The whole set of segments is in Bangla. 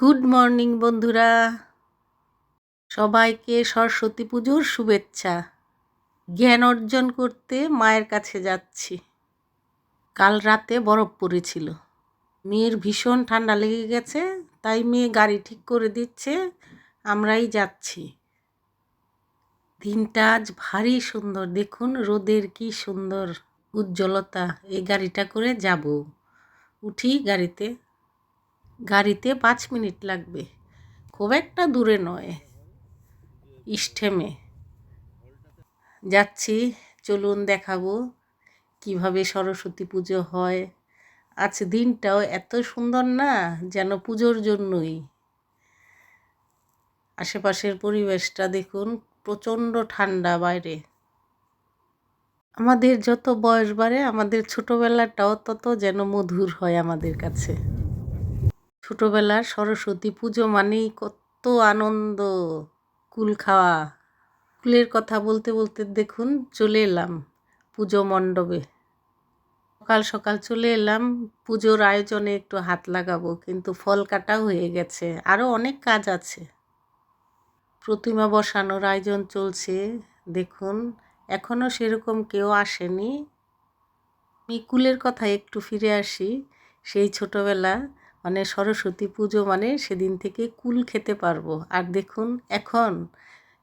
গুড মর্নিং বন্ধুরা। সবাইকে সরস্বতী পুজোর শুভেচ্ছা। জ্ঞান অর্জন করতে মায়ের কাছে যাচ্ছি। কাল রাতে বরফ পড়েছিল মেয়ের ভীষণ ঠান্ডা লেগে গেছে, তাই মেয়ে গাড়ি ঠিক করে দিচ্ছে, আমরাই যাচ্ছি। দিনটা আজ ভারী সুন্দর। দেখুন, রোদের কি সুন্দর উজ্জ্বলতা। এই গাড়িটা করে যাব। উঠি গাড়িতে। গাড়িতে পাঁচ মিনিট লাগবে। খুব একটা দূরে নয়। ইস্টেমে যাচ্ছি, চলুন দেখাবো কীভাবে সরস্বতী পুজো হয়। আজ দিনটাও এত সুন্দর না, যেন পুজোর জন্যই। আশেপাশের পরিবেশটা দেখুন, প্রচণ্ড ঠান্ডা বাইরে। আমাদের যত বয়স বাড়ে, আমাদের ছোটোবেলাটাও তত যেন মধুর হয় আমাদের কাছে। ছোটোবেলার সরস্বতী পুজো মানেই কত আনন্দ। কুল খাওয়া। কুলের কথা বলতে বলতে দেখুন, চলে এলাম পুজো মণ্ডপে। সকাল সকাল চলে এলাম, পুজোর আয়োজনে একটু হাত লাগাবো, কিন্তু ফল কাটা হয়ে গেছে। আরও অনেক কাজ আছে। প্রতিমা বসানোর আয়োজন চলছে, দেখুন। এখনও সেরকম কেউ আসেনি। আমি কুলের কথা একটু ফিরে আসি, সেই ছোটোবেলা মানে সরস্বতী পুজো মানে সেদিন থেকে কুল খেতে পারব। আর দেখুন, এখন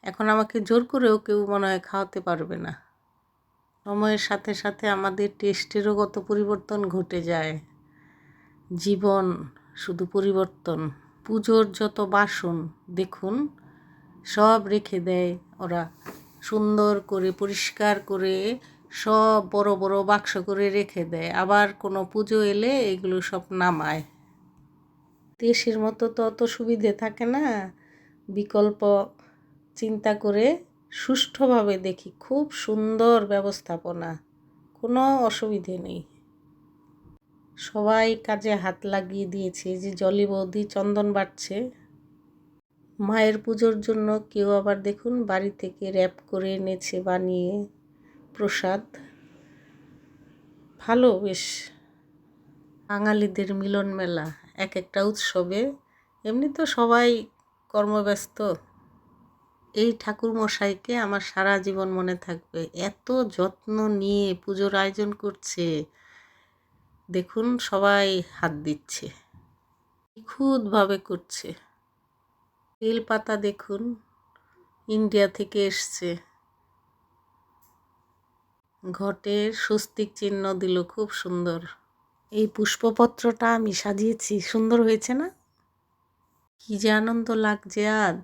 এখন আমাকে জোর করেও কেউ মনে হয় খাওয়াতে পারবে না। সময়ের সাথে সাথে আমাদের টেস্টেরও কত পরিবর্তন ঘটে যায়। জীবন শুধু পরিবর্তন, পুজোর যত বাসন, দেখুন, সব রেখে দেয় ওরা। সুন্দর করে, পরিষ্কার করে, সব বড় বড় বাক্স করে রেখে দেয়। আবার কোনো পুজো এলে এগুলো সব নামায়। দেশের মতো তো অত সুবিধে থাকে না। বিকল্প চিন্তা করে সুষ্ঠুভাবে দেখি, খুব সুন্দর ব্যবস্থাপনা, কোনো অসুবিধে নেই। সবাই কাজে হাত লাগিয়ে দিয়েছে যে জলি বৌদি চন্দন বাড়ছে। মায়ের পুজোর জন্য কেউ আবার দেখুন বাড়ি থেকে র্যাপ করে এনেছে বানিয়ে প্রসাদ। ভালো বেশ, বাঙালিদের মিলন মেলা। এক একটা উৎসবে। এমনি তো সবাই কর্মব্যস্ত। এই ঠাকুর মশাইকে আমার সারা জীবন মনে থাকবে। এত যত্ন নিয়ে পুজোর আয়োজন করছে। দেখুন, সবাই হাত দিচ্ছে। নিখুঁতভাবে করছে। বেল পাতা দেখুন, ইন্ডিয়া থেকে এসছে। ঘটের স্বস্তিক চিহ্ন দিল, খুব সুন্দর। এই পুষ্পপত্রটা আমি সাজিয়েছি। সুন্দর হয়েছে না? কি যে আনন্দ লাগছে আজ।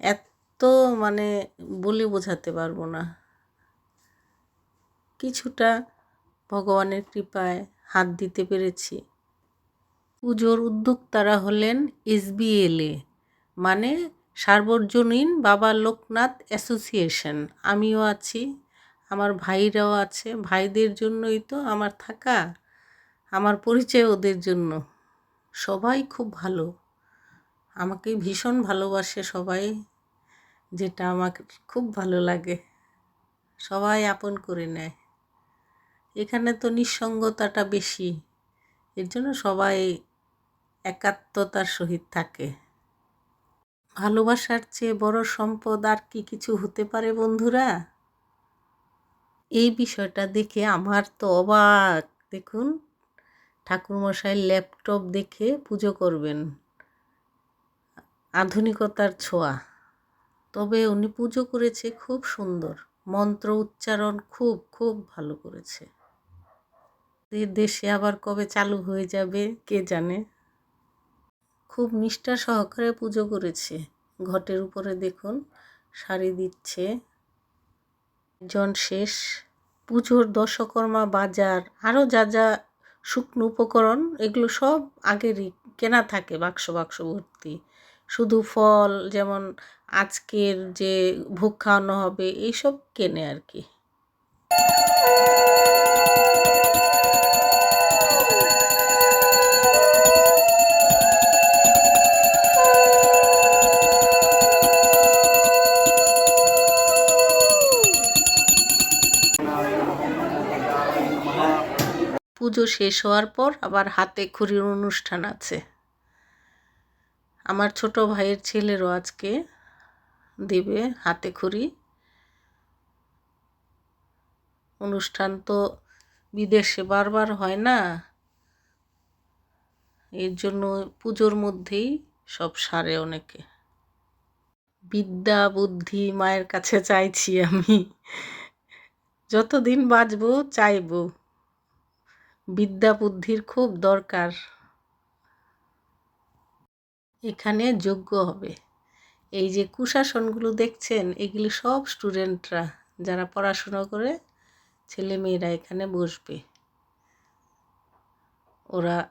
এত মানে বলে বোঝাতে পারব না। কিছুটা ভগবানের কৃপায় হাত দিতে পেরেছি। পুজোর উদ্যোক্তারা হলেন এসবিএলএ মানে সার্বজনীন বাবা লোকনাথ অ্যাসোসিয়েশন। আমিও আছি, আমার ভাইরাও আছে, ভাইদের জন্যই তো আমার থাকা। আমার পরিচয় ওদের জন্য। সবাই খুব ভালো। আমাকে ভীষণ ভালোবাসে সবাই, যেটা আমাকে খুব ভালো লাগে। সবাই আপন করে নেয়। এখানে তো নিঃসঙ্গতাটা বেশি। এর জন্য সবাই একাত্মতার সহিত থাকে। ভালোবাসার চেয়ে বড় সম্পদ আর কি কিছু হতে পারে বন্ধুরা? এই বিষয়টা দেখে আমার তো অবাক। দেখুন ঠাকুরমশাই ল্যাপটপ দেখে পুজো করবেন। আধুনিকতার ছোঁয়া। তবে উনি পুজো করেছে খুব সুন্দর। মন্ত্র উচ্চারণ খুব খুব ভালো করেছে। দেশে আবার কবে চালু হয়ে যাবে, কে জানে? খুব নিষ্ঠা সহকারে পুজো করেছে। ঘটের উপরে দেখুন, শাড়ি দিচ্ছে। জন শেষ। পুজোর দশকর্মা বাজার। আরও যা যা শুকনো উপকরণ, এগুলো সব আগেরই, কেনা থাকে বাক্স বাক্স ভর্তি। শুধু ফল, যেমন আজকের যে ভোগ খাওয়ানো হবে এইসব কেনে আর কি। শেষ হওয়ার পর আবার হাতে খড়ির অনুষ্ঠান আছে। আমার ছোট ভাইয়ের ছেলেরও আজকে দেবে হাতে খড়ি অনুষ্ঠান তো বিদেশে বারবার হয় না। এর জন্য পুজোর মধ্যেই সব সারে অনেকে। বিদ্যা, বুদ্ধি, মায়ের কাছে চাইছি আমি। যতদিন বাঁচবো, চাইব। বিদ্যা বুদ্ধির খুব দরকার। এখানে যোগ্য হবে। এই যে কুশাসনগুলো দেখছেন, এগুলি সব স্টুডেন্টরা, যারা পড়াশুনো করে ছেলে মেয়েরা এখানে বসবে। ওরা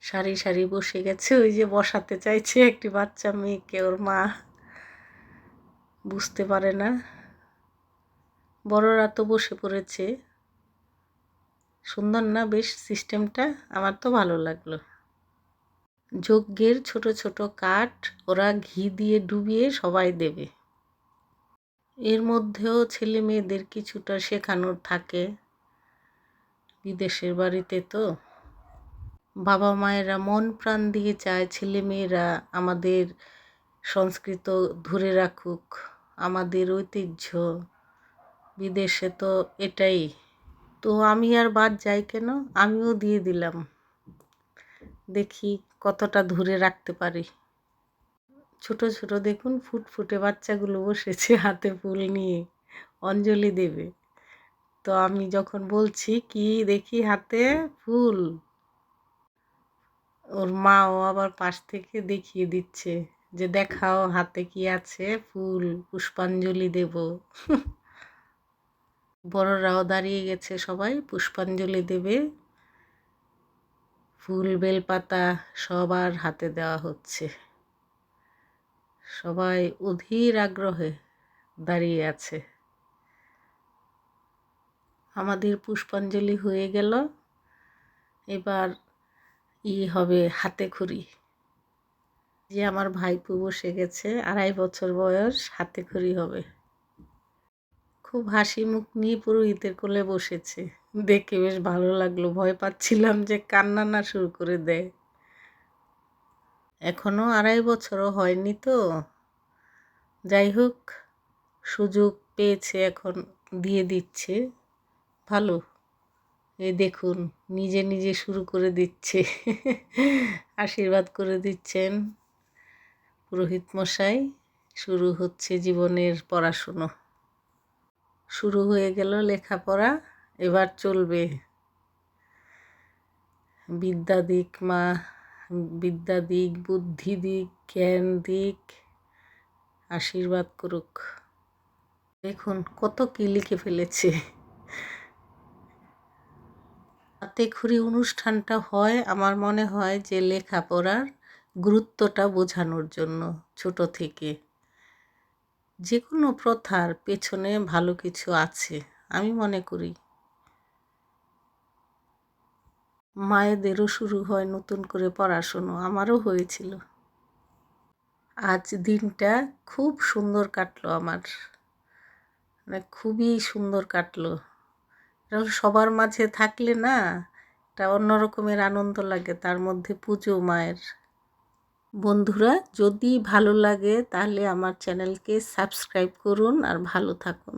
সারি সারি বসে গেছে, ওই যে বসাতে চাইছে একটি বাচ্চা মেয়েকে, ওর মা। বুঝতে পারে না। বড়রা তো বসে পড়েছে। সুন্দর না, বেশ সিস্টেমটা আমার তো ভালো লাগল। যজ্ঞের ছোট ছোট কাঠ ওরা ঘি দিয়ে ডুবিয়ে সবাই দেবে। এর মধ্যেও ছেলে মেয়েদের কিছুটা শেখানোর থাকে। বিদেশের বাড়িতে তো। বাবা মায়েরা মন প্রাণ দিয়ে চায় ছেলে মেয়েরা আমাদের সংস্কৃত ধরে রাখুক, আমাদের ঐতিহ্য। বিদেশে তো এটাই। তো আমি আর বাদ যাই কেন? আমিও দিয়ে দিলাম। দেখি কতটা ধরে রাখতে পারি। ছোট ছোট দেখুন ফুটফুটে বাচ্চাগুলো বসেছে হাতে ফুল নিয়ে। অঞ্জলি দেবে। তো আমি যখন বলছি, কি দেখি হাতে ফুল? ওর মাও আবার পাশ থেকে দেখিয়ে দিচ্ছে যে দেখাও হাতে কি আছে ফুল, পুষ্পাঞ্জলি দেব। বড়রাও দাঁড়িয়ে গেছে সবাই, পুষ্পাঞ্জলি দেবে। ফুল, বেলপাতা সবার হাতে দেওয়া হচ্ছে। সবাই অধীর আগ্রহে দাঁড়িয়ে আছে। আমাদের পুষ্পাঞ্জলি হয়ে গেল। এবার ই হবে হাতে খড়ি। যে আমার ভাইপু বসে গেছে, আড়াই বছর বয়স, হাতে খড়ি হবে। খুব হাসি মুখ নিয়ে পুরোহিতের কোলে বসেছে। দেখে বেশ ভালো লাগল। ভয় পাচ্ছিলাম যে কান্না না শুরু করে দেয়। এখনও আড়াই বছরও হয়নি তো। যাই হোক, সুযোগ পেয়েছে এখন, দিয়ে দিচ্ছে। ভালো। এই দেখুন, নিজে নিজে শুরু করে দিচ্ছে। আশীর্বাদ করে দিচ্ছেন পুরোহিত মশাই। শুরু হচ্ছে জীবনের পড়াশুনো। শুরু হয়ে গেল লেখাপড়া, এবার চলবে। বিদ্যা দিক মা, বিদ্যা দিক, বুদ্ধি দিক, জ্ঞান দিক, আশীর্বাদ করুক। দেখুন কত কি লিখে ফেলেছে। খড়ি অনুষ্ঠানটা হয় আমার মনে হয় যে লেখাপড়ার গুরুত্বটা বোঝানোর জন্য ছোট থেকে। যে কোনো প্রথার পেছনে ভালো কিছু আছে, আমি মনে করি। মায়েদেরও শুরু হয় নতুন করে পড়াশুনো, আমারও হয়েছিল। আজ দিনটা খুব সুন্দর কাটলো আমার। মানে খুবই সুন্দর কাটলো। সবার মাঝে থাকলে না একটা অন্যরকমের আনন্দ লাগে, তার মধ্যে পুজো, মায়ের বন্ধুরা যদি ভালো লাগে তাহলে আমার চ্যানেলকে সাবস্ক্রাইব করুন আর ভালো থাকুন।